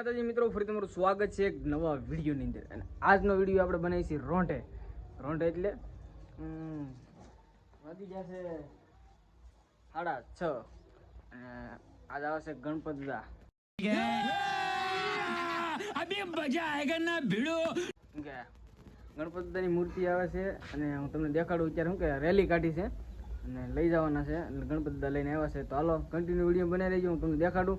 માતાજી મિત્રો, ફરી તમારું સ્વાગત છે એક નવા વિડીયોની અંદર. અને આજનો વીડિયો આપણે બનાવી છીએ રોંઢે. રોંઢે એટલે વધી ગયા છે સાડા છ. અને આજ આવશે ગણપતદા અભી મજા આયેગા ના ભીડો ગણપતદાની મૂર્તિ આવે છે અને હું તમને દેખાડું અત્યારે શું કે રેલી કાઢી છે. અને લઈ જવાના છે. ગણપતદા લઈને આવ્યા છે. તો હાલો કન્ટિન્યુ વીડિયો બનાવી લેજો હું તમને દેખાડું.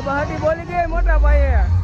બહાટી બોલી દે મોટા ભાઈએ.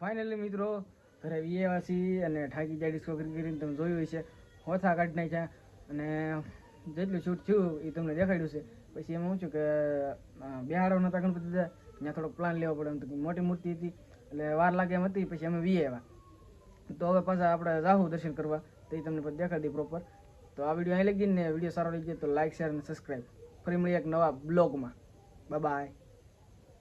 ફાઇનલી મિત્રો, ઘરે વીએવાસી અને ઠાકી જાડી છોકરી કરીને તમે જોયું હશે. હોથા કાઢી નાખ્યા અને જેટલું શૂટ થયું એ તમને દેખાડ્યું છે. પછી એમાં હું છું કે બિહારો નહોતા ગણપતિ દાદા. ત્યાં થોડોક પ્લાન લેવો પડે એમ તો મોટી મૂર્તિ હતી. એટલે વાર લાગે એમ હતી, પછી અમે વી આવ્યા તો હવે પાછા આપણે જાહુ દર્શન કરવા. તો એ તમને પછી દેખાડી પ્રોપર તો આ વીડિયો અહીં લઈ ને વીડિયો સારો લઈ ગયો તો લાઇક શેર અને સબસ્ક્રાઈબ ફરી મળીએ એક નવા બ્લોગમાં. બાય